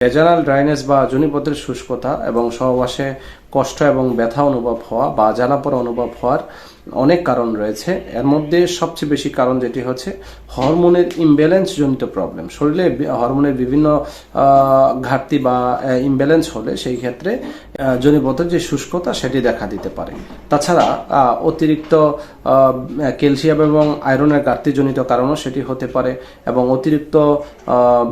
ভেজানাল dryness বা জনিপথের শুষ্কতা এবং সহবাসে কষ্ট এবং ব্যথা অনুভব হওয়া বা জ্বালাপড়া অনুভব হওয়ার অনেক কারণ রয়েছে। এর মধ্যে সবচেয়ে বেশি কারণ যেটি হচ্ছে হরমোনের ইমব্যালেন্স জনিত প্রবলেম শরীরে হরমোনের বিভিন্ন ঘাটতি বা ইমব্যালেন্স হলে সেই ক্ষেত্রে জনিপথের যে শুষ্কতা সেটি দেখা দিতে পারে। তাছাড়া অতিরিক্ত ক্যালসিয়াম এবং আয়রনের ঘাটতিজনিত কারণও সেটি হতে পারে এবং অতিরিক্ত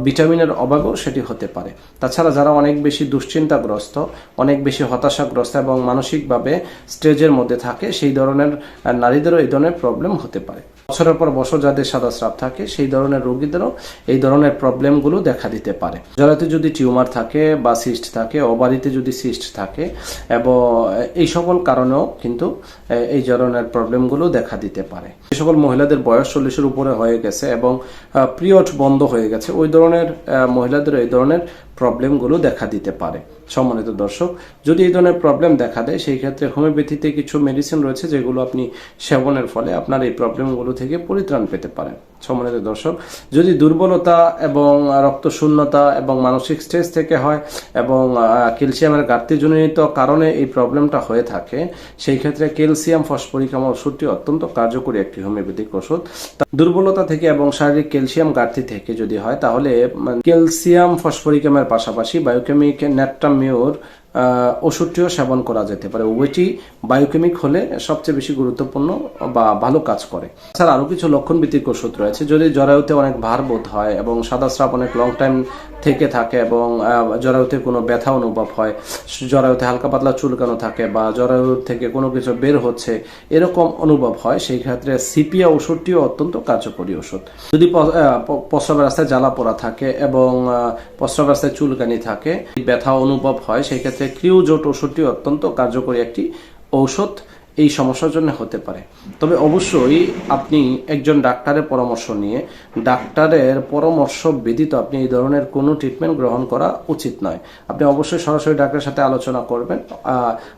ভিটামিনের অভাবেও সেটি হতে পারে। তাছাড়া যারা অনেক বেশি দুশ্চিন্তাগ্রস্ত, অনেক বেশি হতাশাগ্রস্ত এবং মানসিকভাবে স্টেজের মধ্যে থাকে সেই ধরনের নারীদেরও এই ধরনের প্রবলেম হতে পারে। বছরের পর বছর যাদের সাদা স্রাব থাকে, সেই ধরনের রোগীদেরও এই ধরনের প্রবলেমগুলো দেখা দিতে পারে। জরাতে যদি টিউমার থাকে বা সিস্ট থাকে ওবারিতে যদি সিস্ট থাকে, এবং এই সকল কারণেও কিন্তু এই ধরনের প্রবলেমগুলো দেখা দিতে পারে। যে সকল মহিলাদের বয়স চল্লিশের উপরে হয়ে গেছে এবং পিরিয়ড বন্ধ হয়ে গেছে। ওই ধরনের মহিলাদের এই ধরনের প্রবলেমগুলো দেখা দিতে পারে। সম্মানিত দর্শক, যদি এই ধরনের প্রবলেম দেখা দেয়, সেই ক্ষেত্রে হোমিওপ্যাথিতে কিছু মেডিসিন রয়েছে যেগুলো আপনি সেবনের ফলে আপনার এই প্রবলেমগুলো থেকে পরিত্রাণ পেতে পারেন। সম্মানিত দর্শক যদি দুর্বলতা এবং রক্ত শূন্যতা এবং মানসিক স্ট্রেস থেকে হয় এবং ক্যালসিয়ামের ঘাটতিজনিত কারণে এই প্রবলেমটা হয়ে থাকে সেই ক্ষেত্রে ক্যালসিয়াম ফসফরিকাম ওষুধটি অত্যন্ত কার্যকরী একটি হোমিওপ্যাথিক ওষুধ। দুর্বলতা থেকে এবং শারীরিক ক্যালসিয়াম ঘাটতি থেকে যদি হয় তাহলে ক্যালসিয়াম ফসফরিকামের পাশাপাশি বায়োকেমিক ন্যাট্রামিওর আহ, ওষুধটিও সেবন করা যেতে পারে। ওয়েটি বায়োকেমিক হলে সবচেয়ে বেশি গুরুত্বপূর্ণ বা ভালো কাজ করে। স্যার আরও কিছু লক্ষণ ভিত্তিক ওষুধ রয়েছে। যদি জরায়ুতে অনেক ভার বোধ হয় এবং সাদা স্রাব অনেক লং টাইম থেকে থাকে এবং জরায়ুতে কোনো ব্যথা অনুভব হয় জরায়ুতে হালকা পাতলা চুলকানো থাকে বা জরায়ু থেকে কোনো কিছু বের হচ্ছে এরকম অনুভব হয়। সেই ক্ষেত্রে সিপিয়া ওষুধটিও অত্যন্ত কার্যকরী ওষুধ। যদি প- আহ, প- প্রস্রাব রাস্তায় জ্বালা পোড়া থাকে এবং আহ, প্রস্রাব রাস্তায় চুলকানি থাকে ব্যথা অনুভব হয় সেই ক্ষেত্রে ক্রিউজোট ওষুধটি অত্যন্ত কার্যকরী একটি ঔষধ। এই সমস্যার জন্য হতে পারে। তবে অবশ্যই আপনি একজন ডাক্তারের পরামর্শ নিয়ে, ডাক্তারের পরামর্শ ব্যতীত আপনি এই ধরনের কোনো ট্রিটমেন্ট গ্রহণ করা উচিত নয়। আপনি অবশ্যই সরাসরি ডাক্তারের সাথে আলোচনা করবেন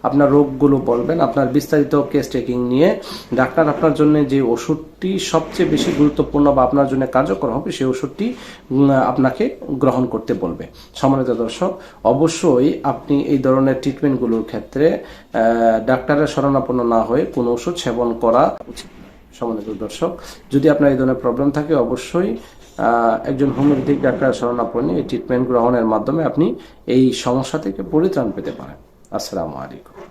আপনার রোগগুলো বলবেন, আপনার বিস্তারিত কেস টেকিং নিয়ে ডাক্তার আপনার জন্য যে ওষুধটি সবচেয়ে বেশি গুরুত্বপূর্ণ বা আপনার জন্য কার্যকর হবে, সেই ওষুধটি আপনাকে গ্রহণ করতে বলবে। সম্মানিত দর্শক, অবশ্যই আপনি এই ধরনের ট্রিটমেন্টগুলোর ক্ষেত্রে ডাক্তারের শরণাপন্ন না হয়ে কোনো ওষুধ সেবন করা উচিত সম্মানিত দর্শক, যদি আপনার এই ধরনের প্রবলেম থাকে, অবশ্যই একজন হোমিওপ্যাথিক ডাক্তার শরণাপন্ন এই ট্রিটমেন্ট গ্রহণের মাধ্যমে আপনি এই সমস্যা থেকে পরিত্রাণ পেতে পারেন। আসসালামু আলাইকুম।